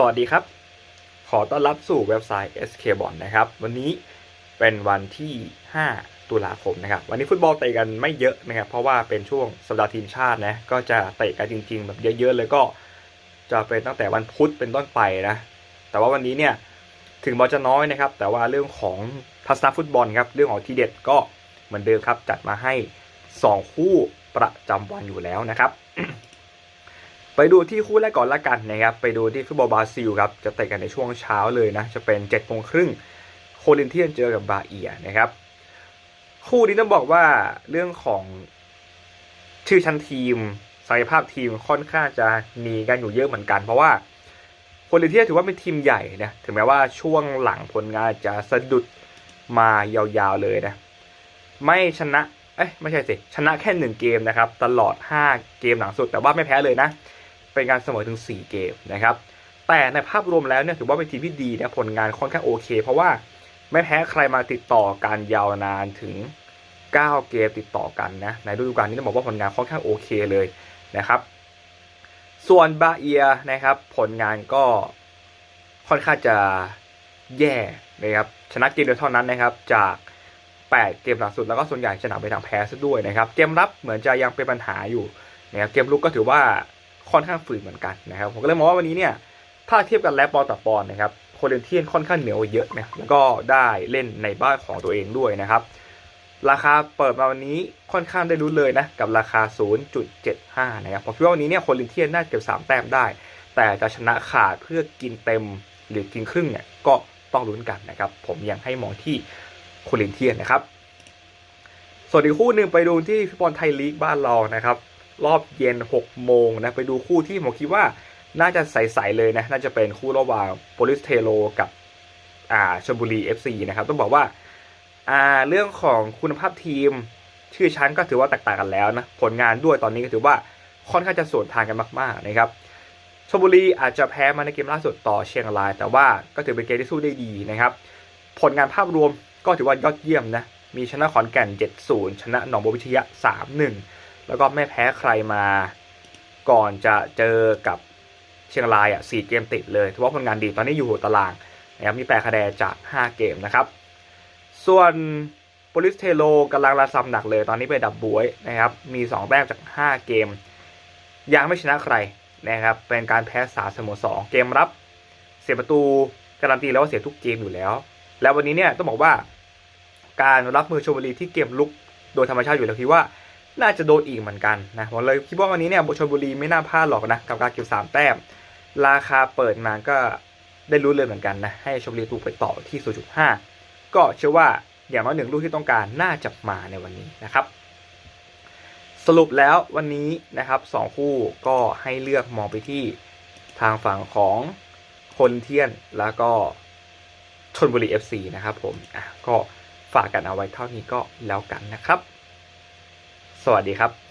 สวัสดีครับ ขอต้อนรับสู่เว็บไซต์ SK b o n นะครับ วันนี้เป็นวันที่ 5 ตุลาคมนะครับ วันนี้ฟุตบอลเตะกันไม่เยอะนะครับ เพราะว่าเป็นช่วงสัปดาห์ทีมชาตินะ ก็จะเตะกันจริง ๆ แบบเยอะๆเลยก็จะเป็นตั้งแต่วันพุธเป็นต้นไปนะ แต่ว่าวันนี้เนี่ยถึงบอลจะน้อยนะครับ แต่ว่าเรื่องของทัศนฟุตบอลครับ เรื่องของทีเด็ดก็เหมือนเดิมครับ จัดมาให้ 2 คู่ประจำวันอยู่แล้วนะครับ ไปดูที่คู่แรกก่อนละกันนะครับ ไปดูที่ฟุตบอลบราซิลครับ จะเตะกันในช่วงเช้าเลยนะ จะเป็น7จ็ดโมงครึ่งโคลินเทียนเจอกับบาเอียนะครับ คู่นี้ต้องบอกว่าเรื่องของชื่อชั้นทีมศักยภาพทีมค่อนข้างจะหนีกันอยู่เยอะเหมือนกัน เพราะว่าโคลินเทียนถือว่าเป็นทีมใหญ่นะ ถึงแม้ว่าช่วงหลังผลงานจะสะดุดมายาวๆเลยนะ ไม่ชนะ เอ้ยไม่ใช่สิ ชนะแค่หนึ่งเกมนะครับ ตลอด 5 เกมหลังสุด แต่ว่าไม่แพ้เลยนะ เป็นการเสมอถึง 4 เกมนะครับ แต่ในภาพรวมแล้วเนี่ยถือว่าเป็นทีมที่ดีนะผลงานค่อนข้างโอเค เพราะว่าไม่แพ้ใครมาติดต่อการยาวนานถึง 9 เกมติดต่อกันนะในฤดูกาลนี้ต้องบอกว่าผลงานค่อนข้างโอเคเลยนะครับ ส่วนบาเอียนะครับ ผลงานก็ค่อนข้างจะแย่นะครับชนะเกมเดียวเท่านั้นนะครับจาก 8 เกมหลังสุดแล้วก็ส่วนใหญ่ชนะไปทางแพ้ซะด้วยนะครับ เกมรับเหมือนจะยังเป็นปัญหาอยู่นะครับเกมลุกก็ถือว่า ค่อนข้างฝืนเหมือนกันนะครับผมก็เลยมองว่าวันนี้เนี่ยถ้าเทียบกันแล้วปอนต่อปอนนะครับโคเรนเทียนค่อนข้างเหนียวเยอะนะแล้วก็ได้เล่นในบ้านของตัวเองด้วยนะครับ ราคาเปิดมาวันนี้ค่อนข้างได้รู้เลยนะกับราคา 0.75 นะครับผมคิดว่าวันนี้เนี่ยโคเรนเทียนน่าจะเก็บ3 แต้มได้ แต่จะชนะขาดเพื่อกินเต็มหรือกินครึ่งเนี่ยก็ต้องลุ้นกันนะครับ ผมยังให้มองที่โคเรนเทียนนะครับส่วนอีกคู่หนึ่งไปดูที่ฟุตบอลไทยลีกบ้านเรานะครับ รอบเย็น 6 โมงนะไปดูคู่ที่ผมคิดว่าน่าจะใสๆเลยนะ น่าจะเป็นคู่ระหว่างโปลิสเทโลกับอ่าชลบุรี FC นะครับ ต้องบอกว่าอ่าเรื่องของคุณภาพทีม ชื่อชั้นก็ถือว่าแตกต่างกันแล้วนะ ผลงานด้วยตอนนี้ก็ถือว่าค่อนข้างจะสวนทางกันมาก ๆ นะครับชลบุรีอาจจะแพ้มาในเกมล่าสุดต่อเชียงราย แต่ว่าก็ถือเป็นเกมที่สู้ได้ดีนะครับ ผลงานภาพรวมก็ถือว่ายอดเยี่ยมนะ มีชนะขอนแก่น 7-0 ชนะหนองบัวพิทยา 3-1 แล้วก็ไม่แพ้ใครมา ก่อนจะเจอกับเชียงรายอะ4เกมติดเลยถือว่าผลงานดีตอนนี้อยู่หัวตารางนะครับมี8คะแนนจาก 5 เกมนะครับ ส่วนโปลิสเทโลกำลังระซำหนักเลยตอนนี้เป็นดับบวยนะครับ มี2แต้มจาก 5 เกม ยังไม่ชนะใครนะครับ เป็นการแพ้สาเสมอ2 เกมรับ เสียประตูการันตีแล้วว่าเสียทุกเกมอยู่แล้ว แล้ววันนี้เนี่ยต้องบอกว่า การรับมือชลบุรีที่เกมลุกโดยธรรมชาติอยู่แล้วคิดว่า น่าจะโดนอีกเหมือนกันนะผมเลยคิดว่าวันนี้เนี่ยชลบุรีไม่น่าพลาดหรอกนะกับการเก็บสามแต้ม ราคาเปิดมาก็ได้รู้เลยเหมือนกันนะให้ชลบุรีถูกไปต่อที่ 0.5 ก็เชื่อว่าอย่างน้อยหนึ่งลูกที่ต้องการน่าจะมาในวันนี้นะครับ สรุปแล้ววันนี้นะครับสองคู่ก็ให้เลือกมองไปที่ทางฝั่งของคนเทียนแล้วก็ชนบุรี FC นะครับผมอะก็ฝากกันเอาไว้เท่านี้ก็แล้วกันนะครับ วัสดีครับ